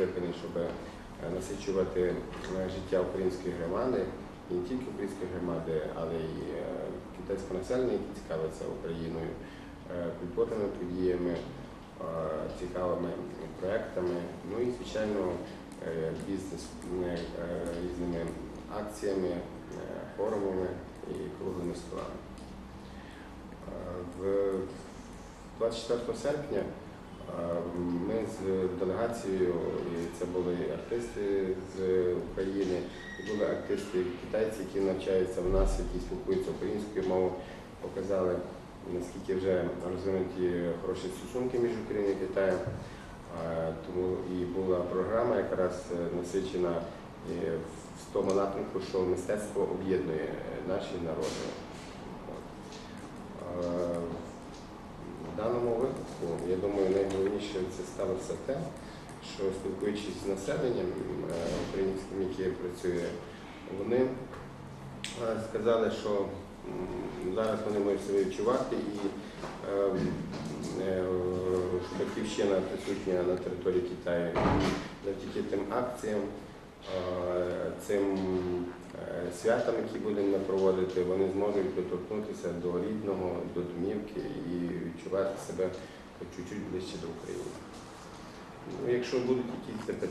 покликаний, щоб е, насичувати е, життя української громади, і не тільки української громади, але й е, китайського населення, які цікавляться Україною, культурними подіями, цікавими проектами, ну і звичайно бізнес різними акціями, форумами і круглими столами. Е, В 24 серпня делегацією, і це були артисти з України, і були артисти китайці, які навчаються в нас, які спілкуються українською мовою, показали наскільки вже розвинуті хороші стосунки між Україною і Китаєм. Тому і була програма якраз е, насичена в тому напрямку, що мистецтво об'єднує е, наші народи. В даному випадку, я думаю, найголовніше це сталося те, що спілкуючись з населенням е, українським, яке працює, вони е, сказали, що зараз вони можуть себе відчувати і е, батьківщина присутня на території Китаю. Завдяки тим акціям, цим святам, які будемо проводити, вони зможуть доторкнутися до рідного, до домівки і відчувати себе чуть-чуть ближче до України. Ну, якщо будуть якісь запитання,